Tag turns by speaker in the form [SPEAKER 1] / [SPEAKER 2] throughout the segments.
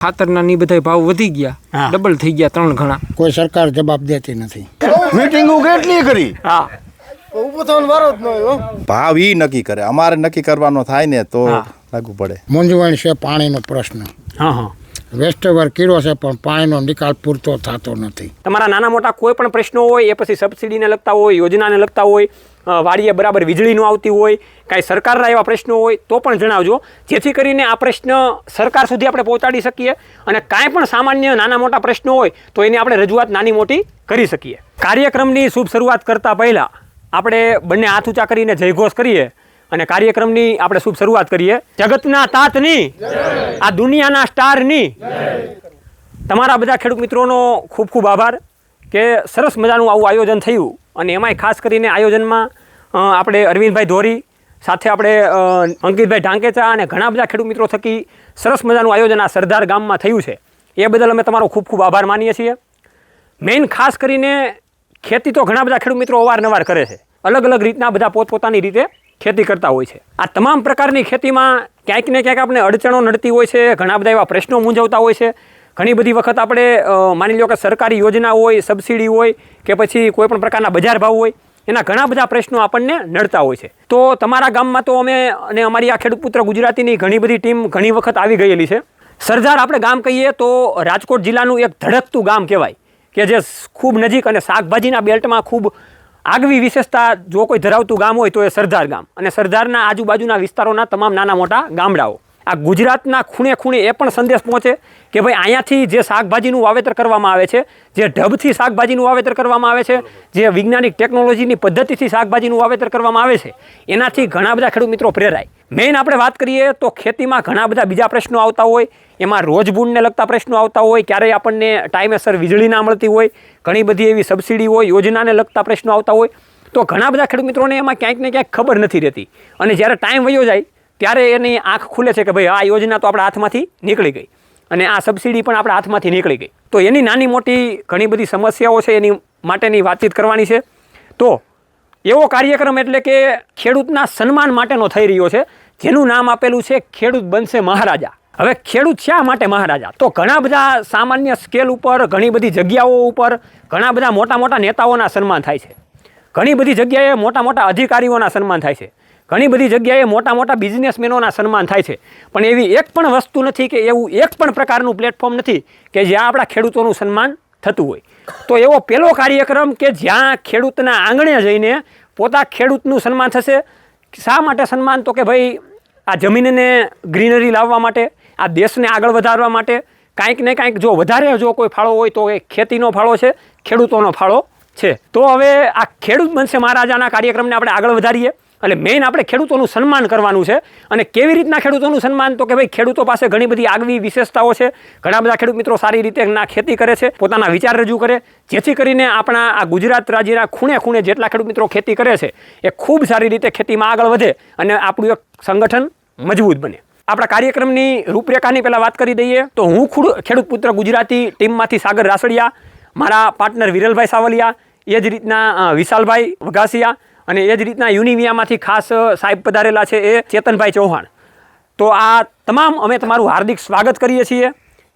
[SPEAKER 1] ખાતરના ની બધા ભાવ વધી ગયા.
[SPEAKER 2] હા.
[SPEAKER 1] ડબલ થઈ ગયા ત્રણ ઘણા
[SPEAKER 3] કોઈ સરકાર જવાબ દેતી નથી.
[SPEAKER 4] મીટિંગો કેટલી કરી?
[SPEAKER 2] હા.
[SPEAKER 4] ભાવ ઈ નક્કી કરે. અમારે નક્કી કરવાનો થાય ને તો લાગુ પડે.
[SPEAKER 3] મૂંઝવણ છે પાણીનો પ્રશ્ન.
[SPEAKER 2] હા હા.
[SPEAKER 3] વેસ્ટવર કીડો છે પણ પાણીનો નિકાલ પૂરતો થતો નથી.
[SPEAKER 2] તમારા નાના મોટા કોઈ પણ પ્રશ્નો હોય એ પછી સબસિડીને લગતા હોય યોજનાને લગતા હોય વાડીએ બરાબર વીજળી ન આવતી હોય, કાંઈ સરકારના એવા પ્રશ્નો હોય, તો પણ જણાવજો. જેથી કરીને આ પ્રશ્ન સરકાર સુધી આપણે પહોંચાડી શકીએ અને કાંઈ પણ સામાન્ય નાના મોટા પ્રશ્નો હોય, તો એની આપણે રજૂઆત નાની મોટી કરી શકીએ. કાર્યક્રમની શુભ શરૂઆત કરતા પહેલાં આપણે બંને હાથ ઊંચા કરીને જયઘોષ કરીએ અને કાર્યક્રમની આપણે શુભ શરૂઆત કરીએ. જગતના તાતની, આ દુનિયાના સ્ટારની. તમારા બધા ખેડૂત મિત્રોનો ખૂબ ખૂબ આભાર કે સરસ મજાનું આવું આયોજન થયું. અને એમાંય ખાસ કરીને આયોજનમાં આપણે અરવિંદભાઈ ધોરી, સાથે આપણે અંકિતભાઈ ઢાંકેચા અને ઘણા બધા ખેડૂત મિત્રો થકી સરસ મજાનું આયોજન આ સરદાર ગામમાં થયું છે. એ બદલ અમે તમારો ખૂબ ખૂબ આભાર માનીએ છીએ. મેઇન ખાસ કરીને ખેતી તો ઘણા બધા ખેડૂત મિત્રો અવારનવાર કરે છે. અલગ અલગ રીતના બધા પોતપોતાની રીતે ખેતી કરતા હોય છે. આ તમામ પ્રકારની ખેતીમાં ક્યાંક ને ક્યાંક આપણે અડચણો નડતી હોય છે, ઘણા બધા એવા પ્રશ્નો મૂંઝવતા હોય છે. ઘણી બધી વખત આપણે માની લો કે સરકારી યોજના હોય, સબસિડી હોય કે પછી કોઈપણ પ્રકારના બજાર ભાવ હોય, એના ઘણા બધા પ્રશ્નો આપણને નડતા હોય છે. તો તમારા ગામમાં તો અમે અને અમારી આ ખેડૂત પુત્ર ગુજરાતીની ઘણી બધી ટીમ ઘણી વખત આવી ગયેલી છે. સરદાર આપણે ગામ કહીએ તો રાજકોટ જિલ્લાનું એક ધડકતું ગામ કહેવાય કે જે ખૂબ નજીક અને શાકભાજીના બેલ્ટમાં ખૂબ આગવી વિશેષતા જો કોઈ ધરાવતું ગામ હોય તો એ સરદાર ગામ. અને સરદારના આજુબાજુના વિસ્તારોના તમામ નાના મોટા ગામડાઓ. આ ગુજરાતના ખૂણે ખૂણે એ પણ સંદેશ પહોંચે કે ભાઈ અહીંયાથી જે શાકભાજીનું વાવેતર કરવામાં આવે છે, જે ઢબથી શાકભાજીનું વાવેતર કરવામાં આવે છે, જે વૈજ્ઞાનિક ટેકનોલોજીની પદ્ધતિથી શાકભાજીનું વાવેતર કરવામાં આવે છે, એનાથી ઘણા બધા ખેડૂત મિત્રો પ્રેરાય. મેઇન આપણે વાત કરીએ તો ખેતીમાં ઘણા બધા બીજા પ્રશ્નો આવતા હોય, એમાં રોજબૂનને લગતા પ્રશ્નો આવતા હોય, ક્યારેય આપણને ટાઈમેસર વીજળી ના મળતી હોય, ઘણી બધી એવી સબસિડી હોય, યોજનાને લગતા પ્રશ્નો આવતા હોય, તો ઘણા બધા ખેડૂત મિત્રોને એમાં ક્યાંક ને ક્યાંક ખબર નથી રહેતી. અને જ્યારે ટાઈમ વયો જાય ત્યારે એની આંખ ખુલે છે કે ભાઈ આ યોજના તો આપણા હાથમાંથી નીકળી ગઈ અને આ સબસિડી પણ આપણા હાથમાંથી નીકળી ગઈ. તો એની નાની મોટી ઘણી બધી સમસ્યાઓ છે એની માટેની વાતચીત કરવાની છે. તો એવો કાર્યક્રમ એટલે કે ખેડૂતના સન્માન માટેનો થઈ રહ્યો છે, જેનું નામ આપેલું છે ખેડૂત બનશે મહારાજા. હવે ખેડૂત શા માટે મહારાજા? તો ઘણા બધા સામાન્ય સ્કેલ ઉપર, ઘણી બધી જગ્યાઓ ઉપર, ઘણા બધા મોટા મોટા નેતાઓના સન્માન થાય છે. ઘણી બધી જગ્યાએ મોટા મોટા અધિકારીઓના સન્માન થાય છે. ઘણી બધી જગ્યાએ મોટા મોટા બિઝનેસમેનોના સન્માન થાય છે. પણ એવી એક પણ વસ્તુ નથી કે એવું એક પણ પ્રકારનું પ્લેટફોર્મ નથી કે જ્યાં આપણા ખેડૂતોનું સન્માન થતું હોય. તો એવો પહેલો કાર્યક્રમ કે જ્યાં ખેડૂતના આંગણે જઈને પોતા ખેડૂતનું સન્માન થશે. શા માટે સન્માન? તો કે ભાઈ, આ જમીનને ગ્રીનરી લાવવા માટે, આ દેશને આગળ વધારવા માટે કાંઈક ને કાંઈક જો વધારે જો કોઈ ફાળો હોય તો એ ખેતીનો ફાળો છે, ખેડૂતોનો ફાળો છે. તો હવે આ ખેડૂત બનશે મહારાજાના કાર્યક્રમને આપણે આગળ વધારીએ. એટલે મેઇન આપણે ખેડૂતોનું સન્માન કરવાનું છે. અને કેવી રીતના ખેડૂતોનું સન્માન? તો કે ભાઈ, ખેડૂતો પાસે ઘણી બધી આગવી વિશેષતાઓ છે. ઘણા બધા ખેડૂત મિત્રો સારી રીતે ના ખેતી કરે છે, પોતાના વિચાર રજૂ કરે. જેથી કરીને આપણા આ ગુજરાત રાજ્યના ખૂણે ખૂણે જેટલા ખેડૂત મિત્રો ખેતી કરે છે, એ ખૂબ સારી રીતે ખેતીમાં આગળ વધે અને આપણું એક સંગઠન મજબૂત બને. આપણા કાર્યક્રમની રૂપરેખાની પહેલાં વાત કરી દઈએ, તો હું ખેડૂત પુત્ર ગુજરાતી ટીમમાંથી સાગર રાસડિયા, મારા પાર્ટનર વિરલભાઈ સાવલિયા, એ જ રીતના વિશાલભાઈ વઘાસિયા અને એ જ રીતના યુનિવિયામાંથી ખાસ સાહેબ પધારેલા છે એ ચેતનભાઈ ચૌહાણ. તો આ તમામ અમે તમારું હાર્દિક સ્વાગત કરીએ છીએ.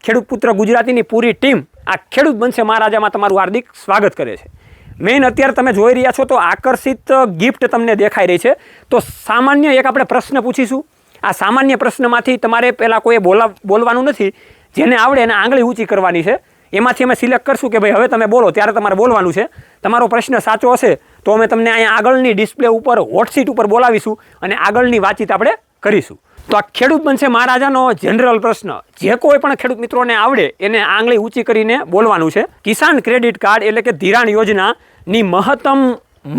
[SPEAKER 2] ખેડૂત પુત્ર ગુજરાતીની પૂરી ટીમ આ ખેડૂત બનશે મહારાજામાં તમારું હાર્દિક સ્વાગત કરે છે. મેઇન અત્યારે તમે જોઈ રહ્યા છો તો આકર્ષિત ગિફ્ટ તમને દેખાઈ રહી છે. તો સામાન્ય એક આપણે પ્રશ્ન પૂછીશું. આ સામાન્ય પ્રશ્નમાંથી તમારે પહેલાં કોઈ બોલા, બોલવાનું નથી. જેને આવડે એને આંગળી ઊંચી કરવાની છે. એમાંથી અમે સિલેક્ટ કરશું કે ભાઈ હવે તમે બોલો, ત્યારે તમારે બોલવાનું છે. તમારો પ્રશ્ન સાચો હશે તો અમે તમને અહીંયા આગળની ડિસ્પ્લે ઉપર હોટસીટ ઉપર બોલાવીશું અને આગળની વાતચીત આપણે કરીશું. તો આ ખેડૂત બનશે મહારાજાનો જનરલ પ્રશ્ન. જે કોઈ પણ ખેડૂત મિત્રોને આવડે, એને આંગળી ઊંચી કરીને બોલવાનું છે. કિસાન ક્રેડિટ કાર્ડ એટલે કે ધિરાણ યોજનાની મહત્તમ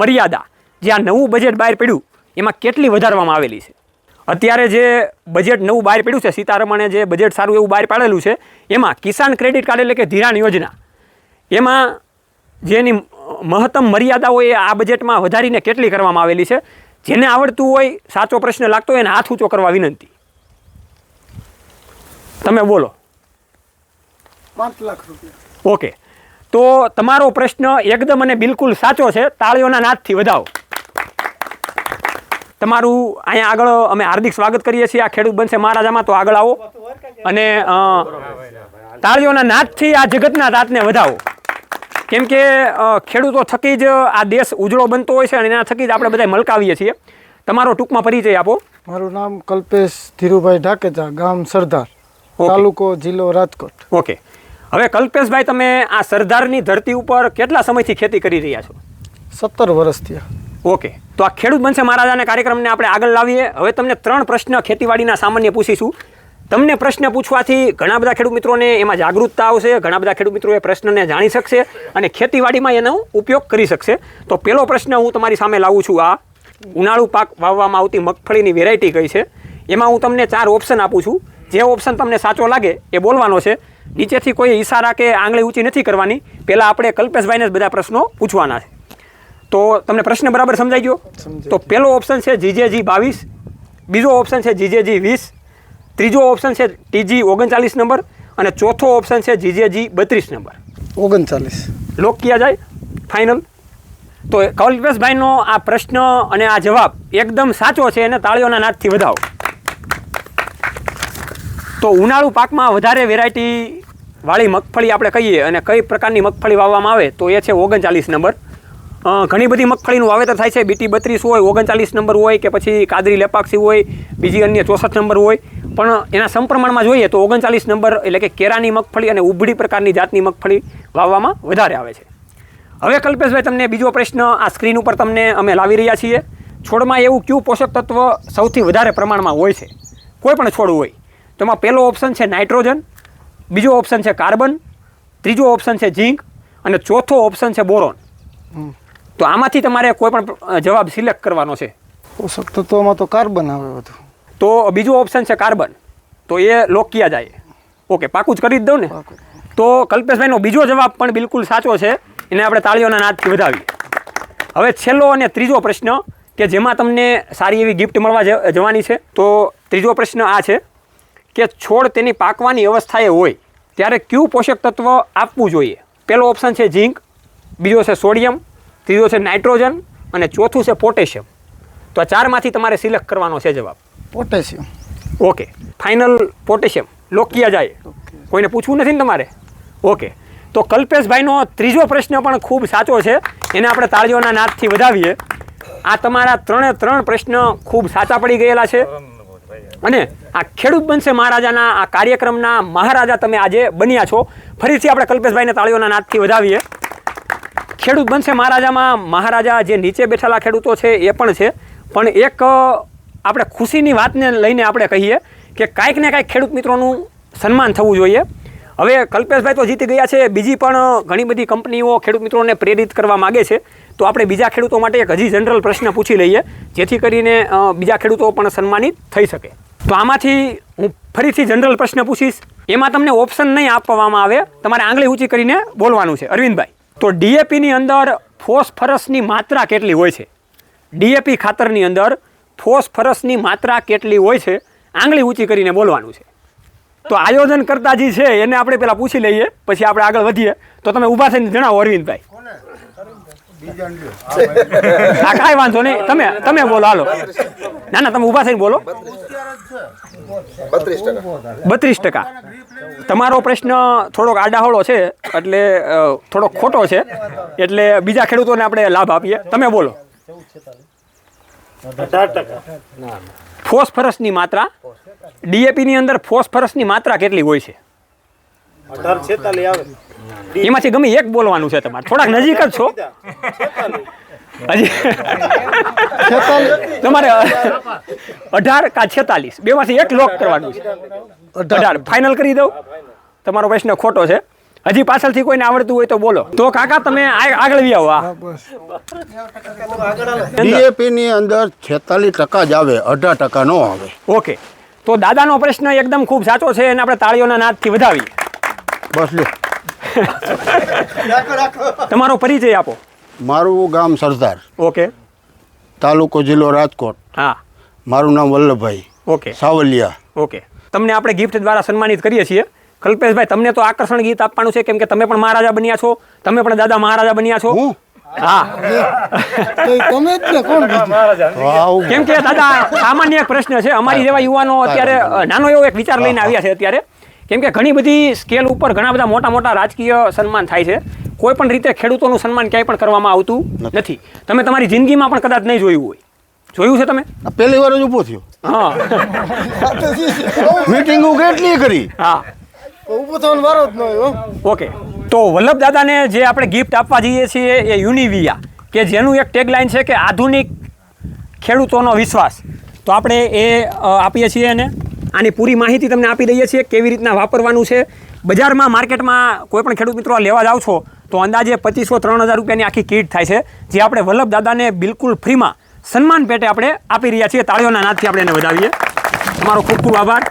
[SPEAKER 2] મર્યાદા, જે આ નવું બજેટ બહાર પડ્યું, એમાં કેટલી વધારવામાં આવેલી છે? અત્યારે જે બજેટ નવું બહાર પડ્યું છે સીતારમણે જે બજેટ સારું એવું બહાર પાડેલું છે એમાં કિસાન ક્રેડિટ કાર્ડ એટલે કે ધિરાણ યોજના એમાં જેની મહત્તમ મર્યાદાઓ એ આ બજેટમાં વધારીને કેટલી કરવામાં આવેલી છે જેને આવડતું હોય સાચો પ્રશ્ન લાગતો હોય એને હાથ ઊંચો કરવા વિનંતી. તમે બોલો.
[SPEAKER 3] પાંચ લાખ રૂપિયા.
[SPEAKER 2] ઓકે. તો તમારો પ્રશ્ન એકદમ અને બિલકુલ સાચો છે તાળીઓના નાદથી વધાવો. તમારું અહીંયા આગળ અમે હાર્દિક સ્વાગત કરીએ છીએ. આ ખેડૂત બનશે મહારાજામાં તો આગળ આવો. અને તાળીઓના નાદથી આ જગતના તાતને વધાવો. કેમ કે ખેડૂતો થકી જ આ દેશ ઉજળો બનતો હોય છે અને એના થકી જ આપણે બધા મલકાવીએ છીએ. તમારો ટૂંકમાં પરિચય આપો.
[SPEAKER 5] મારું નામ કલ્પેશ ધીરુભાઈ ઢાકેજા ગામ સરદાર તાલુકો જિલ્લો રાજકોટ.
[SPEAKER 2] ઓકે. હવે કલ્પેશભાઈ તમે આ સરદારની ધરતી ઉપર કેટલા સમયથી ખેતી કરી રહ્યા છો?
[SPEAKER 5] સત્તર વર્ષ થયા.
[SPEAKER 2] ઓકે. તો આ ખેડૂત બનશે મહારાજાના કાર્યક્રમને આપણે આગળ લાવીએ. હવે તમને ત્રણ પ્રશ્ન ખેતીવાડીના સામાન્ય પૂછીશું. તમને પ્રશ્ન પૂછવાથી ઘણા બધા ખેડૂત મિત્રોને એમાં જાગૃતતા આવશે, ઘણા બધા ખેડૂત મિત્રો એ પ્રશ્નને જાણી શકશે અને ખેતીવાડીમાં એનો ઉપયોગ કરી શકશે. તો પહેલો પ્રશ્ન હું તમારી સામે લાવું છું આ. ઉનાળુ પાક વાવવામાં આવતી મગફળીની વેરાયટી કઈ છે? એમાં હું તમને ચાર ઓપ્શન આપું છું. જે ઓપ્શન તમને સાચો લાગે એ બોલવાનો છે. નીચેથી કોઈ ઈશારા કે આંગળી ઊંચી નથી કરવાની. પહેલાં આપણે કલ્પેશભાઈને જ બધા પ્રશ્નો પૂછવાના છે. તો તમને પ્રશ્ન બરાબર સમજાઈ ગયો? તો પહેલો ઓપ્શન છે જીજેજી બાવીસ. બીજો ઓપ્શન છે જીજેજી વીસ. ત્રીજો ઓપ્શન છે ટીજી ઓગણચાલીસ નંબર અને ચોથો ઓપ્શન છે જીજેજી બત્રીસ નંબર.
[SPEAKER 5] ઓગણચાલીસ.
[SPEAKER 2] લોક કિયા જાય? ફાઇનલ. તો કલ્પેશભાઈનો આ પ્રશ્ન અને આ જવાબ એકદમ સાચો છે એને તાળીઓના નાદથી વધાવો. તો ઉનાળુ પાકમાં વધારે વેરાયટી વાળી મગફળી આપણે કહીએ અને કઈ પ્રકારની મગફળી વાવવામાં આવે તો એ છે ઓગણચાલીસ નંબર. ઘણી બધી મગફળીનું વાવેતર થાય છે. બીટી બત્રીસ હોય, ઓગણચાલીસ નંબર હોય કે પછી કાદરી લેપાક્ષી હોય, બીજી અન્ય ચોસઠ નંબર હોય. પણ એના સંપ્રમાણમાં જોઈએ તો ઓગણચાલીસ નંબર એટલે કે કેરાની મગફળી અને ઉભડી પ્રકારની જાતની મગફળી વાવવામાં વધારે આવે છે. હવે કલ્પેશભાઈ, તમને બીજો પ્રશ્ન આ સ્ક્રીન ઉપર તમને અમે લાવી રહ્યા છીએ. છોડમાં એવું કયું પોષક તત્વ સૌથી વધારે પ્રમાણમાં હોય છે? કોઈ પણ છોડ હોય. તો એમાં પહેલો ઓપ્શન છે નાઇટ્રોજન, બીજો ઓપ્શન છે કાર્બન, ત્રીજો ઓપ્શન છે ઝીંક અને ચોથો ઓપ્શન છે બોરોન. તો આમાંથી તમારે કોઈ પણ જવાબ સિલેક્ટ કરવાનો છે.
[SPEAKER 5] પોષક તત્વોમાં તો કાર્બન આવે બધું.
[SPEAKER 2] તો બીજો ઓપ્શન છે કાર્બન. તો એ લોક ક્યાં જાય? ઓકે પાકું જ કરી જ દઉં ને? તો કલ્પેશભાઈનો બીજો જવાબ પણ બિલકુલ સાચો છે. એને આપણે તાળીઓના નાદથી વધાવીએ હવે છેલ્લો અને ત્રીજો પ્રશ્ન કે જેમાં તમને સારી એવી ગિફ્ટ મળવા જવાની છે તો ત્રીજો પ્રશ્ન આ છે કે છોડ તેની પાકવાની અવસ્થાએ હોય ત્યારે કયું પોષક તત્વ આપવું જોઈએ? પહેલો ઓપ્શન છે ઝીંક બીજો છે સોડિયમ ત્રીજો છે નાઇટ્રોજન અને ચોથું છે પોટેશિયમ. તો આ ચારમાંથી તમારે સિલેક્ટ કરવાનો છે જવાબ.
[SPEAKER 5] પોટેશિયમ.
[SPEAKER 2] ઓકે. Final potassium. લોકિયા જાય. કોઈને પૂછવું નથી ને તમારે? ઓકે. તો કલ્પેશભાઈનો ત્રીજો પ્રશ્ન પણ ખૂબ સાચો છે. એને આપણે તાળીઓના નાદથી વધાવીએ. આ તમારા ત્રણે ત્રણ પ્રશ્ન ખૂબ સાચા પડી ગયેલા છે. અને આ ખેડૂત બનશે મહારાજાના આ કાર્યક્રમના મહારાજા તમે આજે બન્યા છો. ફરીથી આપણે કલ્પેશભાઈને તાળીઓના નાદથી વધાવીએ. ખેડૂત બનશે મહારાજામાં. મહારાજા જે નીચે બેઠેલા ખેડૂતો છે એ પણ છે. પણ એક આપણે ખુશીની વાતને લઈને આપણે કહીએ કે કાંઈક ને કાંઈક ખેડૂત મિત્રોનું સન્માન થવું જોઈએ. હવે કલ્પેશભાઈ તો જીતી ગયા છે. બીજી પણ ઘણી બધી કંપનીઓ ખેડૂત મિત્રોને પ્રેરિત કરવા માગે છે. તો આપણે બીજા ખેડૂતો માટે એક હજી જનરલ પ્રશ્ન પૂછી લઈએ. જેથી કરીને બીજા ખેડૂતો પણ સન્માનિત થઈ શકે. તો આમાંથી હું ફરીથી જનરલ પ્રશ્ન પૂછીશ. એમાં તમને ઓપ્શન નહીં આપવામાં આવે. તમારે આંગળી ઊંચી કરીને બોલવાનું છે. અરવિંદભાઈ. તો ડીએપીની અંદર ફોસ્ફરસની માત્રા કેટલી હોય છે? ડીએપી ખાતરની અંદર ફોસ્ફરસની માત્રા કેટલી હોય છે? આંગળી ઊંચી કરીને બોલવાનું છે. તો આયોજન કરતા જે છે, એને આપણે પહેલાં પૂછી લઈએ, પછી આપણે આગળ વધીએ. તો તમે ઊભા થઈને જણાવો અરવિંદભાઈ. હા કાંઈ વાંધો નહીં. તમે તમે બોલો હાલો. ના ના તમે ઊભા થઈને બોલો. બત્રીસ ટકા. તમારો પ્રશ્ન થોડોક આડાહોળો છે એટલે થોડોક ખોટો છે. એટલે બીજા ખેડૂતોને આપણે લાભ આપીએ. તમે બોલો. ફોસ્ફરસની માત્રા. ડીએપીની અંદર ફોસ્ફરસની માત્રા કેટલી હોય છે? એમાંથી ગમે એક બોલવાનું છે તમારે. થોડાક નજીક જ છો. હજી તમારે અઢાર કા છેતાલીસ. બેમાંથી એક લોક કરવાનું છે. અઢાર. ફાઇનલ કરી દઉં? તમારો પ્રશ્ન ખોટો છે. હજી પાછળથી કોઈને આવડતું હોય તો બોલો. તો કાકા તમે આ- આગળ વી આવો.
[SPEAKER 3] ડીએપી ની અંદર છેતાલીસ ટકા જ આવે અઢાર ટકા નો આવે.
[SPEAKER 2] ઓકે. તો દાદાનો પ્રશ્ન એકદમ ખૂબ સાચો છે અને આપણે તાળીઓના નાદથી વધાવીએ.
[SPEAKER 3] બસ લે
[SPEAKER 2] તમારો પરિચય આપો.
[SPEAKER 3] મારું ગામ સરદાર.
[SPEAKER 2] ઓકે.
[SPEAKER 3] તાલુકો જિલ્લો રાજકોટ.
[SPEAKER 2] હા.
[SPEAKER 3] મારું નામ વલ્લભભાઈ.
[SPEAKER 2] ઓકે.
[SPEAKER 3] સાવલિયા.
[SPEAKER 2] ઓકે. તમને આપણે ગિફ્ટ દ્વારા સન્માનિત કરીએ છીએ. કલ્પેશભાઈ તમને તો આકર્ષણ ગીત આપવાનું છે કેમ કે તમે પણ મહારાજા બન્યા છો. તમે પણ દાદા મહારાજા બન્યા છો.
[SPEAKER 3] હું?
[SPEAKER 2] હા.
[SPEAKER 5] તમે જ ને કોણ
[SPEAKER 2] કેમ કે દાદા સામાન્ય એક પ્રશ્ન છે. અમારી જેવા યુવાનો અત્યારે નાનો એવો એક વિચાર લઈને આવ્યા છે અત્યારે. કેમ કે ઘણી બધી સ્કેલ ઉપર ઘણા બધા મોટા મોટા રાજકીય સન્માન થાય છે. કોઈ પણ રીતે ખેડૂતોનું સન્માન ક્યાંય પણ કરવામાં આવતું નથી. તમે તમારી જિંદગીમાં પણ કદાચ નહીં જોયું હોય. જોયું છે તમે?
[SPEAKER 4] પહેલી વાર જ ઊભો થયો.
[SPEAKER 2] હા.
[SPEAKER 4] મીટિંગો કેટલી કરી?
[SPEAKER 2] હા.
[SPEAKER 5] ઊભો થવાનો વારો જ ન હોય
[SPEAKER 2] ઓકે. તો વલ્લભ દાદાને જે આપણે ગિફ્ટ આપવા જઈએ છીએ એ યુનિવિયા કે જેનું એક ટેગલાઇન છે કે આધુનિક ખેડૂતોનો વિશ્વાસ. તો આપણે એ આપીએ છીએ એને. આની પૂરી માહિતી તમને આપી દઈએ છીએ કેવી રીતના વાપરવાનું છે. બજારમાં માર્કેટમાં કોઈ પણ ખેડૂત મિત્રો લેવા જાઓ છો તો અંદાજે પચીસો ત્રણ હજાર રૂપિયાની આખી કીટ થાય છે જે આપણે વલ્લભ દાદાને બિલકુલ ફ્રીમાં સન્માન પેટે આપણે આપી રહ્યા છીએ. તાળીઓના નાદથી આપણે એને વધાવીએ. તમારો ખૂબ ખૂબ આભાર.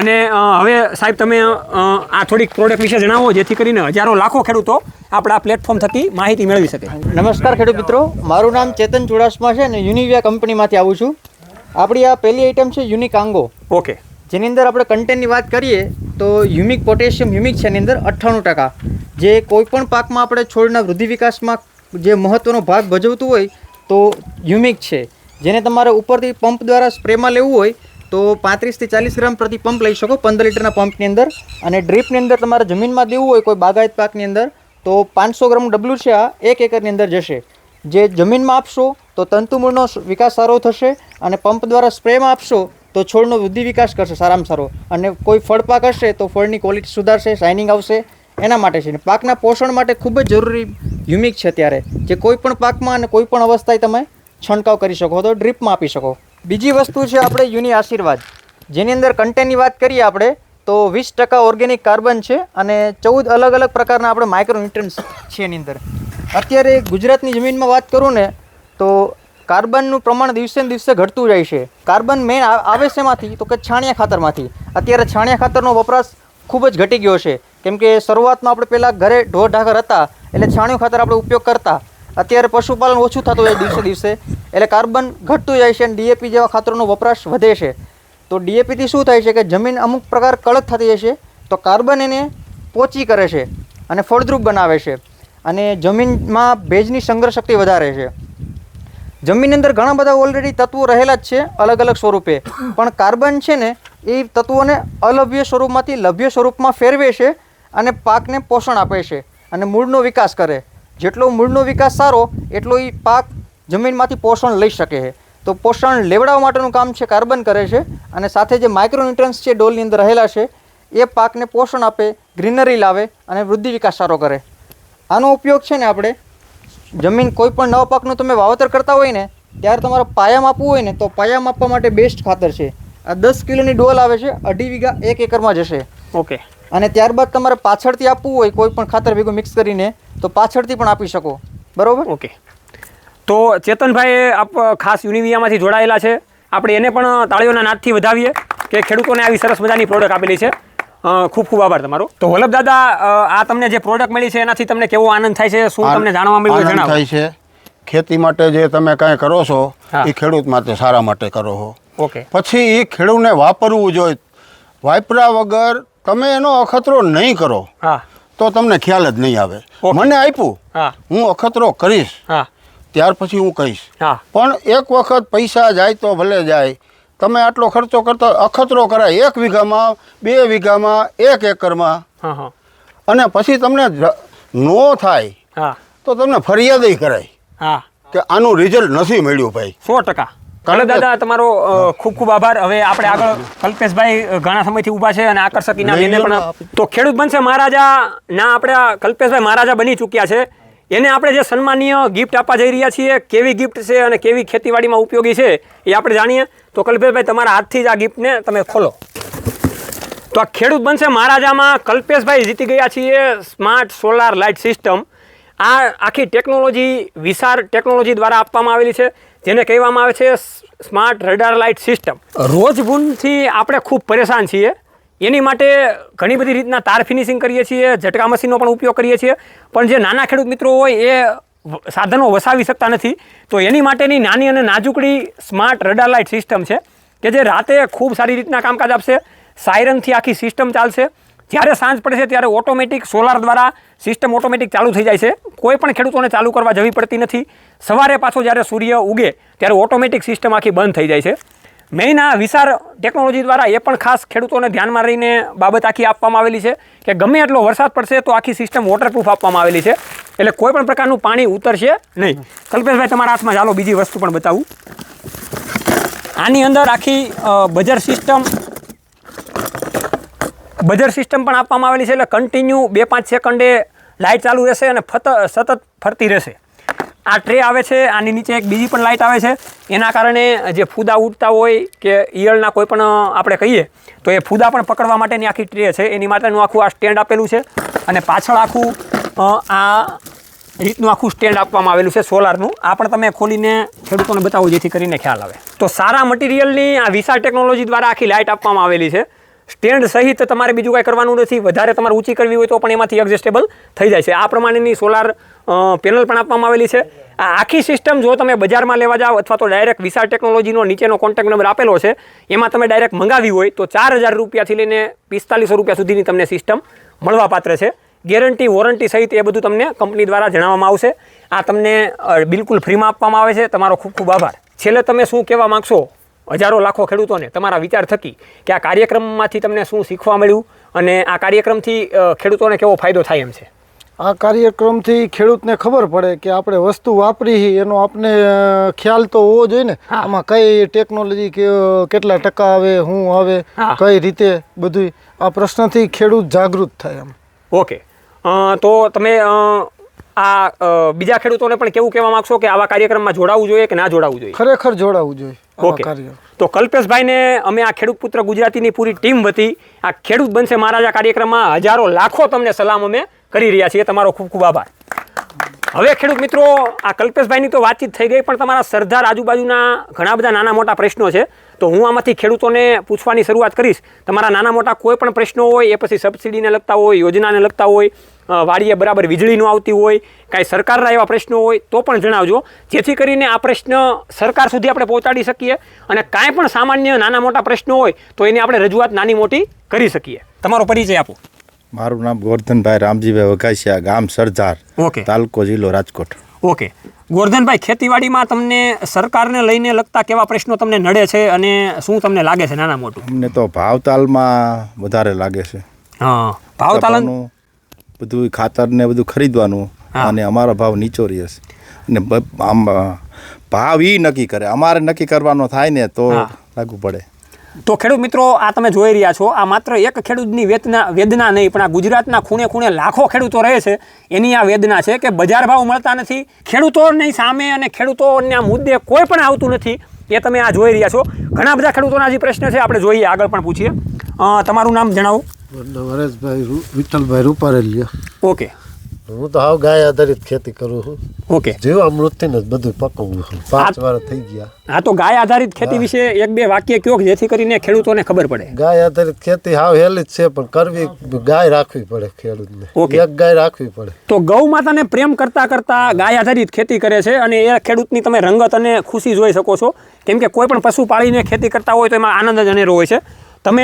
[SPEAKER 2] અને હવે સાહેબ તમે આ થોડીક પ્રોડક્ટ વિશે જણાવો જેથી કરીને હજારો લાખો ખેડૂતો આપણા પ્લેટફોર્મ થકી માહિતી મેળવી શકે.
[SPEAKER 6] નમસ્કાર ખેડૂત મિત્રો. મારું નામ ચેતન ચુડાસમા છે અને યુનિવિયા કંપનીમાંથી આવું છું. આપણી આ પહેલી આઈટમ છે યુનિક આંગો.
[SPEAKER 2] ઓકે
[SPEAKER 6] જેની અંદર આપણે કન્ટેન્ટની વાત કરીએ, તો હ્યુમિક પોટેશિયમ હ્યુમિક છે એની અંદર અઠ્ઠાણું ટકા. જે કોઈપણ પાકમાં આપણે છોડના વૃદ્ધિ વિકાસમાં જે મહત્ત્વનો ભાગ ભજવતું હોય, તો હ્યુમિક છે. જેને તમારે ઉપરથી પંપ દ્વારા સ્પ્રેમાં લેવું હોય, તો પાંત્રીસથી ચાલીસ ગ્રામ પ્રતિ પંપ લઈ શકો પંદર લીટરના પંપની અંદર. અને ડ્રીપની અંદર તમારે જમીનમાં દેવું હોય કોઈ બાગાયત પાકની અંદર, તો પાંચસો ગ્રામ ડબલું છે આ એક એકરની અંદર જશે. જે જમીનમાં આપશો, તો તંતુમૂળનો વિકાસ સારો થશે અને પંપ દ્વારા સ્પ્રેમાં આપશો તો છોડનો વૃદ્ધિ વિકાસ કરશે સારામાં સારો. અને કોઈ ફળ પાક હશે તો ફળની ક્વોલિટી સુધારશે શાઇનિંગ આવશે. એના માટે છે. પાકના પોષણ માટે ખૂબ જ જરૂરી યુમિક છે ત્યારે જે કોઈ પણ પાકમાં અને કોઈ પણ અવસ્થાએ તમે છંટકાવ કરી શકો તો ડ્રીપમાં આપી શકો. બીજી વસ્તુ છે આપણે યુની આશીર્વાદ. જેની અંદર કન્ટેન્ટની વાત કરીએ આપણે, તો વીસ ટકા ઓર્ગેનિક કાર્બન છે અને ચૌદ અલગ અલગ પ્રકારના આપણે માઇક્રોન્યુટ્રન્સ છે એની અંદર. અત્યારે ગુજરાતની જમીનમાં વાત કરું ને, તો કાર્બનનું પ્રમાણ દિવસે ને દિવસે ઘટતું જાય છે. કાર્બન મેન આવે છે એમાંથી તો કે છાણિયા ખાતરમાંથી. અત્યારે છાણિયા ખાતરનો વપરાશ ખૂબ જ ઘટી ગયો છે. કેમ કે શરૂઆતમાં આપણે પહેલાં ઘરે ઢોર ઢાકર હતા, એટલે છાણિયું ખાતર આપણે ઉપયોગ કરતા. અત્યારે પશુપાલન ઓછું થતું જાય દિવસે દિવસે, એટલે કાર્બન ઘટતું જાય છે અને ડીએપી જેવા ખાતરોનો વપરાશ વધે છે. તો ડીએપીથી શું થાય છે કે જમીન અમુક પ્રકાર કડક થતી જાય છે, તો કાર્બન એને પોચી કરે છે અને ફળદ્રુપ બનાવે છે. અને જમીનમાં ભેજની સંગ્રહ શક્તિ વધારે છે. જમીનની અંદર ઘણા બધા ઓલરેડી તત્વો રહેલા જ છે અલગ અલગ સ્વરૂપે. પણ કાર્બન છે ને, એ તત્વોને અલભ્ય સ્વરૂપમાંથી લભ્ય સ્વરૂપમાં ફેરવે છે અને પાકને પોષણ આપે છે અને મૂળનો વિકાસ કરે. જેટલો મૂળનો વિકાસ સારો, એટલો એ પાક જમીનમાંથી પોષણ લઈ શકે છે. તો પોષણ લેવડાવવા માટેનું કામ છે કાર્બન કરે છે અને સાથે જે માઇક્રોન્યુટ્રન્સ છે ડોલની અંદર રહેલા છે, એ પાકને પોષણ આપે ગ્રીનરી લાવે અને વૃદ્ધિ વિકાસ સારો કરે. આનો ઉપયોગ છે ને આપણે જમીન કોઈ પણ નવા પાકનું તમે વાવતર કરતા હોય ને ત્યારે તમારે પાયા માપવું હોય ને તો પાયા માપવા માટે બેસ્ટ ખાતર છે. આ દસ કિલોની ડોલ આવે છે અઢી વીઘા એક એકરમાં જશે.
[SPEAKER 2] ઓકે.
[SPEAKER 6] અને ત્યારબાદ તમારે પાછળથી આપવું હોય કોઈ પણ ખાતર ભેગું મિક્સ કરીને તો પાછળથી પણ આપી શકો. બરાબર?
[SPEAKER 2] ઓકે. તો ચેતનભાઈ આપ ખાસ યુનિવિયામાંથી જોડાયેલા છે. આપણે એને પણ તાળીઓના નાદથી વધાવીએ કે ખેડૂતોને આવી સરસ મજાની પ્રોડક્ટ આપેલી છે. ખૂબ ખૂબ આભાર તમારો. તો વલ્લભ દાદા આ તમને જે પ્રોડક્ટ મળી છે એનાથી તમને કેવો આનંદ થાય છે શું તમને જાણવા મળ્યું જણાવો.
[SPEAKER 3] થાય છે. ખેતી માટે જે તમે કાંઈ કરો છો એ ખેડૂત માટે સારા માટે કરો છો
[SPEAKER 2] ઓકે.
[SPEAKER 3] પછી એ ખેડૂતને વાપરવું જોઈએ. વાપરા વગર તમે એનો અખતરો નહીં કરો. તો તમને ખ્યાલ જ નહીં આવે. મને આપ્યું.
[SPEAKER 2] હું.
[SPEAKER 3] અખતરો કરીશ. ત્યાર પછી હું કહીશ. પણ એક વખત પૈસા જાય તો ભલે જાય. તમે આટલો ખર્ચો કરતો અખતરો કરાય. એક વીઘામાં બે વીઘામાં એક એકરમાં.
[SPEAKER 2] હા હા.
[SPEAKER 3] અને પછી તમને નો થાય
[SPEAKER 2] હા.
[SPEAKER 3] તો તમને ફરિયાદ કરાય
[SPEAKER 2] હા.
[SPEAKER 3] કે આનું રિઝલ્ટ નથી મળ્યું ભાઈ.
[SPEAKER 2] સો ટકા. કલે દાદા તમારો ખૂબ ખૂબ આભાર. હવે આપણે આગળ કલ્પેશભાઈ ઘણા સમયથી ઊભા છે અને આકર્ષક ઇનામ એને પણ તો ખેડૂત બનશે મહારાજા. ના આપણે કલ્પેશભાઈ મહારાજા બની ચૂક્યા છે. એને આપણે જે સન્માનીય ગિફ્ટ આપવા જઈ રહ્યા છીએ કેવી ગિફ્ટ છે અને કેવી ખેતીવાડીમાં ઉપયોગી છે એ આપણે જાણીએ. તો કલ્પેશભાઈ, તમારા હાથથી જ આ ગિફ્ટને તમે ખોલો. તો આ ખેડૂત બનશે મહારાજામાં. કલ્પેશભાઈ જીતી ગયા છીએ. Smart solar light system. આ આખી ટેકનોલોજી, વિશાળ ટેકનોલોજી દ્વારા આપવામાં આવેલી છે, જેને કહેવામાં આવે છે સ્માર્ટ રડાર લાઇટ સિસ્ટમ. રોજબૂનથી આપણે ખૂબ પરેશાન છીએ. એની માટે ઘણી બધી રીતના તાર ફિનિશિંગ કરીએ છીએ, ઝટકા મશીનનો પણ ઉપયોગ કરીએ છીએ. પણ જે નાના ખેડૂત મિત્રો હોય, એ સાધનો વસાવી શકતા નથી. તો એની માટેની નાની અને નાજુકડી સ્માર્ટ રડાર લાઇટ સિસ્ટમ છે કે જે રાતે ખૂબ સારી રીતના કામકાજ આપશે. સાયરનથી આખી સિસ્ટમ ચાલશે. જ્યારે સાંજ પડે છે ત્યારે ઓટોમેટિક સોલાર દ્વારા સિસ્ટમ ઓટોમેટિક ચાલુ થઈ જાય છે. કોઈ પણ ખેડૂતોને ચાલુ કરવા જવી પડતી નથી. સવારે પાછો જ્યારે સૂર્ય ઉગે ત્યારે ઓટોમેટિક સિસ્ટમ આખી બંધ થઈ જાય છે. મેઇન આ વિસાર ટેકનોલોજી દ્વારા એ પણ ખાસ ખેડૂતોને ધ્યાનમાં રહીને બાબત આખી આપવામાં આવેલી છે કે ગમે એટલો વરસાદ પડશે તો આખી સિસ્ટમ વોટરપ્રૂફ આપવામાં આવેલી છે. એટલે કોઈ પણ પ્રકારનું પાણી ઉતરશે નહીં. કલ્પેશભાઈ, તમારા હાથમાં ચાલો બીજી વસ્તુ પણ બતાવું. આની અંદર આખી બજર સિસ્ટમ બજર સિસ્ટમ પણ આપવામાં આવેલી છે એટલે કન્ટિન્યુ બે પાંચ સેકન્ડે લાઇટ ચાલુ રહેશે અને ફત, સતત ફરતી રહેશે. આ ટ્રે આવે છે, આની નીચે એક બીજી પણ લાઇટ આવે છે. એના કારણે જે ફૂદા ઉડતા હોય કે ઈયળના કોઈ પણ આપણે કહીએ, તો એ ફૂદા પણ પકડવા માટેની આખી ટ્રે છે. એની માટેનું આખું આ સ્ટેન્ડ આપેલું છે. અને પાછળ આખું આ રીતનું આખું સ્ટેન્ડ આપવામાં આવેલું છે સોલારનું. આ પણ તમે ખોલીને ખેડૂતોને બતાવો, જેથી કરીને ખ્યાલ આવે. તો સારા મટીરિયલની આ વિશાળ ટેકનોલોજી દ્વારા આખી લાઇટ આપવામાં આવેલી છે. સ્ટેન્ડ સહિત તમારે બીજું કાંઈ કરવાનું નથી. વધારે તમારે ઊંચી કરવી હોય તો પણ એમાંથી એડજસ્ટેબલ થઈ જાય છે. આ પ્રમાણેની સોલાર પેનલ પણ આપવામાં આવેલી છે. આ આખી સિસ્ટમ જો તમે બજારમાં લેવા જાઓ અથવા તો ડાયરેક્ટ વિશાળ ટેકનોલોજીનો નીચેનો કોન્ટેક્ટ નંબર આપેલો છે, એમાં તમે ડાયરેક્ટ મંગાવી હોય તો ચાર હજાર રૂપિયાથી લઈને પિસ્તાલીસો રૂપિયા સુધીની તમને સિસ્ટમ મળવાપાત્ર છે. ગેરંટી વોરંટી સહિત એ બધું તમને કંપની દ્વારા જણાવવામાં આવશે. આ તમને બિલકુલ ફ્રીમાં આપવામાં આવે છે. તમારો ખૂબ ખૂબ આભાર. છેલ્લે તમે શું કહેવા માગશો? હજારો લાખો ખેડૂતોને તમારા વિચાર થકી કે આ કાર્યક્રમમાંથી તમને શું શીખવા મળ્યું અને આ કાર્યક્રમથી ખેડૂતોને કેવો ફાયદો થાય એમ છે?
[SPEAKER 5] આ કાર્યક્રમથી ખેડૂતને ખબર પડે કે આપણે વસ્તુ વાપરી એનો આપણે ખ્યાલ તો હોવો જોઈએ ને. આમાં કઈ ટેકનોલોજી કેટલા ટકા આવે શું આવે. કઈ રીતે બધું આ પ્રશ્નથી ખેડૂત જાગૃત થાય એમ.
[SPEAKER 2] ઓકે. તો તમે આ બીજા ખેડૂતોને પણ કેવું કહેવા માંગશો કે આવા કાર્યક્રમમાં જોડાવું જોઈએ કે ના જોડાવું જોઈએ?
[SPEAKER 5] ખરેખર જોડાવું જોઈએ
[SPEAKER 2] ઓકે. તો કલ્પેશભાઈને અમે આ ખેડૂત પુત્ર ગુજરાતીની પૂરી ટીમ વતી આ ખેડૂત બનશે મહારાજા કાર્યક્રમમાં હજારો લાખો તમને સલામ અમે કરી રહ્યા છીએ. તમારો ખૂબ ખૂબ આભાર. હવે ખેડૂત મિત્રો, આ કલ્પેશભાઈની તો વાતચીત થઈ ગઈ, પણ તમારા સરદાર આજુબાજુના ઘણા બધા નાના મોટા પ્રશ્નો છે. તો હું આમાંથી ખેડૂતોને પૂછવાની શરૂઆત કરીશ. તમારા નાના મોટા કોઈ પણ પ્રશ્નો હોય, એ પછી સબસિડીને લગતા હોય, યોજનાને લગતા હોય વાડીએ બરાબર વીજળી ન આવતી હોય, કાંઈ સરકારના એવા પ્રશ્નો હોય, તો પણ જણાવજો. જેથી કરીને આ પ્રશ્ન સરકાર સુધી આપણે પહોંચાડી શકીએ અને કાંઈ પણ સામાન્ય નાના મોટા પ્રશ્નો હોય, તો એની આપણે રજૂઆત નાની મોટી કરી શકીએ. તમારો પરિચય આપો.
[SPEAKER 7] મારું નામ ગોરધનભાઈ રામજીભાઈ વઘાસિયા ગામ સરદાર
[SPEAKER 2] ઓકે.
[SPEAKER 7] તાલુકો જિલ્લો રાજકોટ.
[SPEAKER 2] ઓકે. ગોરધનભાઈ ખેતીવાડીમાં તમને સરકારને લઈને લગતા કેવા પ્રશ્નો તમને નડે છે અને શું તમને લાગે છે નાના મોટું?
[SPEAKER 7] અમને તો ભાવતાલમાં વધારે લાગે છે.
[SPEAKER 2] હા.
[SPEAKER 7] ભાવતાલ બધું ખાતર ને બધું ખરીદવાનું અને અમારો ભાવ નીચો રહે છે. અને આમ ભાવ ઈ નક્કી કરે. અમારે નક્કી કરવાનો થાય ને તો લાગુ પડે.
[SPEAKER 2] તો ખેડૂત મિત્રો આ તમે જોઈ રહ્યા છો આ માત્ર એક ખેડૂતની વેદના વેદના નહીં પણ આ ગુજરાતના ખૂણે ખૂણે લાખો ખેડૂતો રહે છે. એની આ વેદના છે કે બજાર ભાવ મળતા નથી ખેડૂતોની સામે અને ખેડૂતોના મુદ્દે કોઈ પણ આવતું નથી એ તમે આ જોઈ રહ્યા છો. ઘણા બધા ખેડૂતોના જે પ્રશ્ન છે આપણે જોઈએ આગળ પણ પૂછીએ. તમારું નામ જણાવો.
[SPEAKER 8] વરેશભાઈ વિઠ્ઠલભાઈ રૂપારેલિયા.
[SPEAKER 2] ઓકે.
[SPEAKER 8] હું તો હાવ ગાય આધારિત ખેતી કરું છું.
[SPEAKER 2] ઓકે.
[SPEAKER 8] જીવામૃતથી જ બધું પકવું છું. પાંચ વાર થઈ ગયા.
[SPEAKER 2] હા તો ગાય આધારિત ખેતી વિશે એક બે વાક્ય કયો કે જેથી કરીને ખેડૂતોને ખબર પડે?
[SPEAKER 8] ગાય આધારિત ખેતી હાવ હેલી જ છે પણ કરવી ગાય રાખવી પડે ખેડૂતને. એક ગાય રાખવી પડે.
[SPEAKER 2] તો ગૌ માતાને પ્રેમ કરતા કરતા ગાય આધારિત ખેતી કરે છે અને એ ખેડૂતની તમે રંગત અને ખુશી જોઈ શકો છો. કેમ કે કોઈ પણ પશુ પાળીને ખેતી કરતા હોય તો એમાં આનંદ જ અનેરો હોય છે. તમે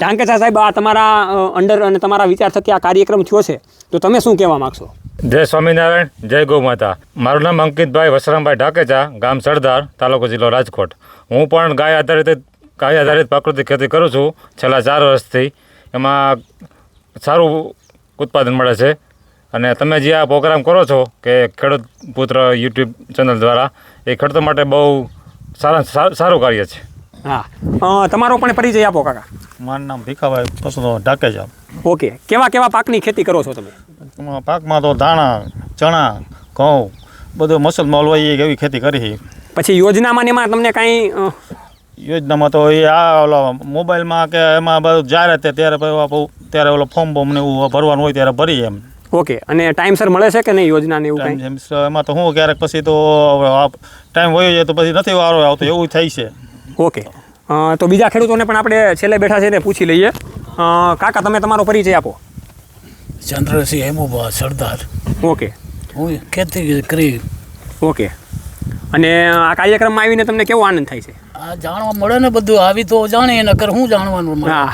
[SPEAKER 2] ઢાંકેચા સાહેબ, આ તમારા અંડર અને તમારા વિચાર થકી આ કાર્યક્રમ થયો છે, તો તમે શું કહેવા માગશો?
[SPEAKER 9] જય સ્વામિનારાયણ, જય ગૌ માતા. મારું નામ અંકિતભાઈ વસરામભાઈ ઢાકેચા ગામ સરદાર, તાલુકો જિલ્લો રાજકોટ. હું પણ ગાય આધારિત ગાય આધારિત પ્રાકૃતિક ખેતી કરું છું, છેલ્લા ચાર વર્ષથી. એમાં સારું ઉત્પાદન મળે છે. અને તમે જે આ પ્રોગ્રામ કરો છો, કે ખેડૂત પુત્ર યુટ્યુબ ચેનલ દ્વારા, એ ખેડૂતો માટે બહુ સારા સારું કાર્ય છે.
[SPEAKER 2] હા. તમારો પણ પરિચય આપો કાકા.
[SPEAKER 10] મારું નામ ભીખાભાઈ પસંદ ઢાકેજા
[SPEAKER 2] ઓકે. કેવા કેવા પાકની ખેતી કરો છો તમે?
[SPEAKER 10] પાકમાં તો ધાણા ચણા ઘઉં બધું મસલ મોલ હોય એવી ખેતી કરી.
[SPEAKER 2] પછી યોજનામાં એમાં તમને કાંઈ
[SPEAKER 10] યોજનામાં તો એ આ ઓલો મોબાઈલમાં કે એમાં બધું જાહેરાત ત્યારે ત્યારે ઓલો ફોર્મ બોમ ને એવું ભરવાનું હોય ત્યારે ભરીએ એમ.
[SPEAKER 2] ઓકે. અને ટાઈમસર મળે છે કે નહીં યોજનાને એવું કાંઈ?
[SPEAKER 10] એમાં તો હું ક્યારેક પછી તો ટાઈમ હોય તો પછી નથી વારો આવતો એવું થાય છે.
[SPEAKER 2] ઓકે. તો બીજા ખેડૂતોને પણ આપણે છેલ્લે બેઠા છે ને પૂછી લઈએ. કાકા તમે તમારો પરિચય આપો.
[SPEAKER 11] ચંદ્રસિંહ હેમુભા સરદાર.
[SPEAKER 2] ઓકે.
[SPEAKER 11] હું ખેતી કરી.
[SPEAKER 2] ઓકે. અને આ કાર્યક્રમમાં આવીને તમને કેવો આનંદ થાય છે?
[SPEAKER 11] આ જાણવા મળે ને બધું આવી તો જાણે નકર હું જાણવાનું
[SPEAKER 2] હા.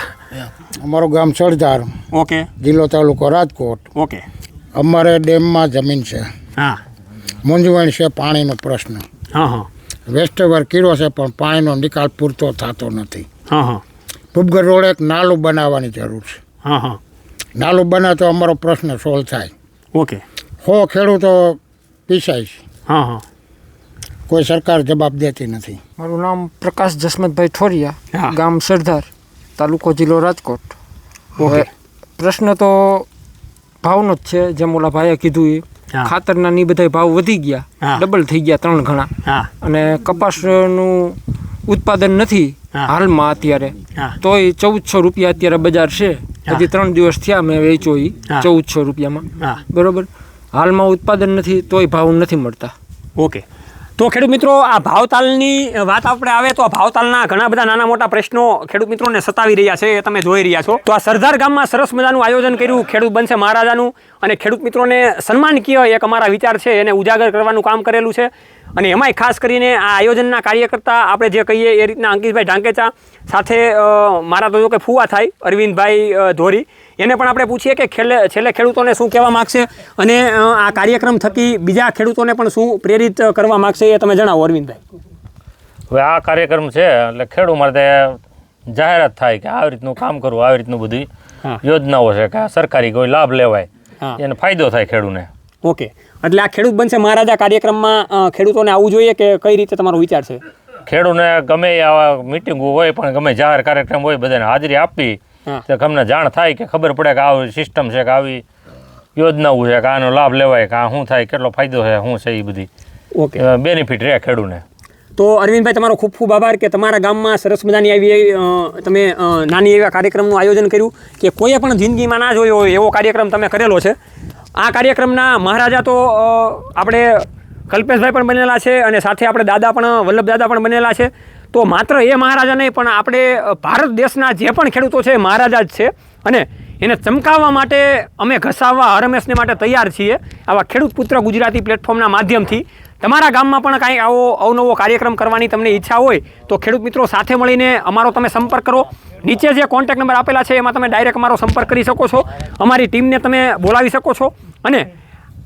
[SPEAKER 5] અમારું ગામ સરદાર.
[SPEAKER 2] ઓકે.
[SPEAKER 5] જિલ્લો તાલુકો રાજકોટ.
[SPEAKER 2] ઓકે.
[SPEAKER 5] અમારે ડેમમાં જમીન છે.
[SPEAKER 2] હા.
[SPEAKER 5] મૂંઝવણ છે પાણીનો પ્રશ્ન.
[SPEAKER 2] હા હા.
[SPEAKER 5] વેસ્ટેવર કીડો છે પણ પાણીનો નિકાલ પૂરતો થતો નથી.
[SPEAKER 2] હા હા.
[SPEAKER 5] ભૂપગર રોડ એક નાલું બનાવવાની જરૂર છે.
[SPEAKER 2] હા હા.
[SPEAKER 5] નાલું બને તો અમારો પ્રશ્ન સોલ્વ થાય.
[SPEAKER 2] ઓકે
[SPEAKER 5] હો ખેડૂતો પીસાય છે.
[SPEAKER 2] હા હા.
[SPEAKER 5] કોઈ સરકાર જવાબ દેતી નથી.
[SPEAKER 1] મારું નામ પ્રકાશ જસમતભાઈ
[SPEAKER 2] હા.
[SPEAKER 1] ઠોરિયા ગામ સરદાર તાલુકો જિલ્લો રાજકોટ.
[SPEAKER 2] ઓકે.
[SPEAKER 1] પ્રશ્ન તો ભાવનો જ છે જેમ ઓલા ભાઈએ કીધું એ. ખાતરના ની બધા ભાવ વધી ગયા. ડબલ થઈ ગયા ત્રણ
[SPEAKER 2] ઘણા
[SPEAKER 1] અને કપાસનું ઉત્પાદન નથી હાલમાં અત્યારે. તોય ચૌદસો રૂપિયા અત્યારે બજાર છે. હજી ત્રણ દિવસ થયા મેં વેચો એ ચૌદસો રૂપિયામાં. બરોબર? હાલમાં ઉત્પાદન નથી તોય ભાવ નથી મળતા.
[SPEAKER 2] ઓકે. તો ખેડૂત મિત્રો, આ ભાવતાલની વાત આપણે આવે તો ભાવતાલના ઘણા બધા નાના મોટા પ્રશ્નો ખેડૂત મિત્રોને સતાવી રહ્યા છે, એ તમે જોઈ રહ્યા છો. તો આ સરદાર ગામમાં સરસ મજાનું આયોજન કર્યું, ખેડૂત બનશે મહારાજાનું. અને ખેડૂત મિત્રોને સન્માનકીય એક અમારા વિચાર છે, એને ઉજાગર કરવાનું કામ કરેલું છે. અને એમાંય ખાસ કરીને આ આયોજનના કાર્યકર્તા આપણે જે કહીએ એ રીતના અંકિતભાઈ ઢાંકેચા સાથે મારા તો જો કે ફુવા થાય અરવિંદભાઈ ધોરી. એને પણ આપણે પૂછીએ કે છેલ્લે છેલ્લે ખેડૂતોને શું કહેવા માગશે અને આ કાર્યક્રમ થકી બીજા ખેડૂતોને પણ શું પ્રેરિત કરવા માગશે એ તમે જણાવો અરવિંદભાઈ.
[SPEAKER 9] હવે આ કાર્યક્રમ છે એટલે ખેડૂત માટે જાહેરાત થાય કે આવી રીતનું કામ કરવું આવી રીતનું બધી યોજનાઓ છે કે સરકારી કોઈ લાભ લેવાય એને ફાયદો થાય ખેડૂને
[SPEAKER 2] ઓકે. એટલે આ ખેડૂત બનશે મહારાજા કાર્યક્રમમાં ખેડૂતોને આવવું જોઈએ કે કઈ રીતે તમારો વિચાર છે?
[SPEAKER 9] ખેડૂને ગમે આવા મિટિંગો હોય પણ ગમે જાહેર કાર્યક્રમ હોય બધાને હાજરી આપવી. તો તમને જાણ થાય કે ખબર પડે કે આવી સિસ્ટમ છે કે આવી યોજનાઓ છે કે આનો લાભ લેવાય કે આ શું થાય કેટલો ફાયદો છે શું છે એ બધી.
[SPEAKER 2] ઓકે.
[SPEAKER 9] બેનિફિટ રહે ખેડૂને.
[SPEAKER 2] તો અરવિંદભાઈ તમારો ખૂબ ખૂબ આભાર કે તમારા ગામમાં સરસ મજાની આવી તમે નાની એવા કાર્યક્રમનું આયોજન કર્યું કે કોઈએ પણ જિંદગીમાં ના જોયો હોય એવો કાર્યક્રમ તમે કરેલો છે. આ કાર્યક્રમના મહારાજા તો આપણે કલ્પેશભાઈ પણ બનેલા છે અને સાથે આપણે દાદા પણ, વલ્લભ દાદા પણ બનેલા છે. તો માત્ર એ મહારાજા નહીં, પણ આપણે ભારત દેશના જે પણ ખેડૂતો છે એ મહારાજા જ છે. અને એને ચમકાવવા માટે અમે ઘસાવવા હરમેશને માટે તૈયાર છીએ. આવા ખેડૂત પુત્ર ગુજરાતી પ્લેટફોર્મના માધ્યમથી. તમારા ગામમાં પણ કાંઈ આવો અવનવો કાર્યક્રમ કરવાની તમને ઈચ્છા હોય, તો ખેડૂત મિત્રો સાથે મળીને અમારો તમે સંપર્ક કરો. નીચે જે કોન્ટેક્ટ નંબર આપેલા છે, એમાં તમે ડાયરેક્ટ અમારો સંપર્ક કરી શકો છો. અમારી ટીમને તમે બોલાવી શકો છો. અને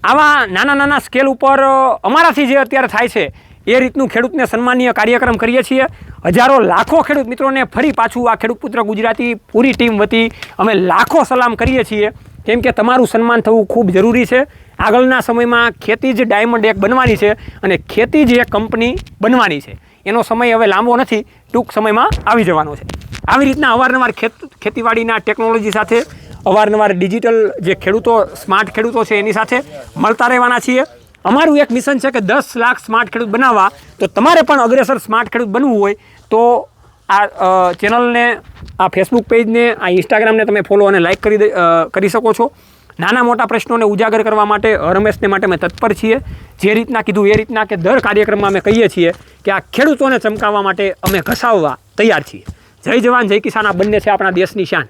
[SPEAKER 2] આવા નાના નાના સ્કેલ ઉપર અમારાથી જે અત્યારે થાય છે, એ રીતનું ખેડૂતને સન્માનીય કાર્યક્રમ કરીએ છીએ. હજારો લાખો ખેડૂત મિત્રોને ફરી પાછું આ ખેડૂત પુત્ર ગુજરાતી પૂરી ટીમ વતી અમે લાખો સલામ કરીએ છીએ. કેમ કે તમારું સન્માન થવું ખૂબ જરૂરી છે. આગળના સમયમાં ખેતી જ ડાયમંડ એક બનવાની છે અને ખેતી જ એક કંપની બનવાની છે. એનો સમય હવે લાંબો નથી, ટૂંક સમયમાં આવી જવાનો છે. આવી રીતના અવારનવાર ખેત, ખેતીવાડીના ટેકનોલોજી સાથે, અવારનવાર ડિજિટલ જે ખેડૂતો, સ્માર્ટ ખેડૂતો છે એની સાથે મળતા રહેવાના છીએ. અમારું એક મિશન છે કે દસ લાખ સ્માર્ટ ખેડૂત બનાવવા. તો તમારે પણ અગ્રેસર સ્માર્ટ ખેડૂત બનવું હોય તો આ ચેનલને, આ ફેસબુક પેજને આ ઇન્સ્ટાગ્રામને તમે ફોલો અને લાઇક કરી કરી શકો છો. નાના મોટા પ્રશ્નોને ઉજાગર કરવા માટે, રમેશને માટે અમે તત્પર છીએ. જે રીતના કીધું એ રીતના કે દર કાર્યક્રમમાં અમે કહીએ છીએ કે આ ખેડૂતોને ચમકાવવા માટે અમે ઘસાવવા તૈયાર છીએ. જય જવાન, જય કિસાન. આ બંને છે આપણા દેશની શાન.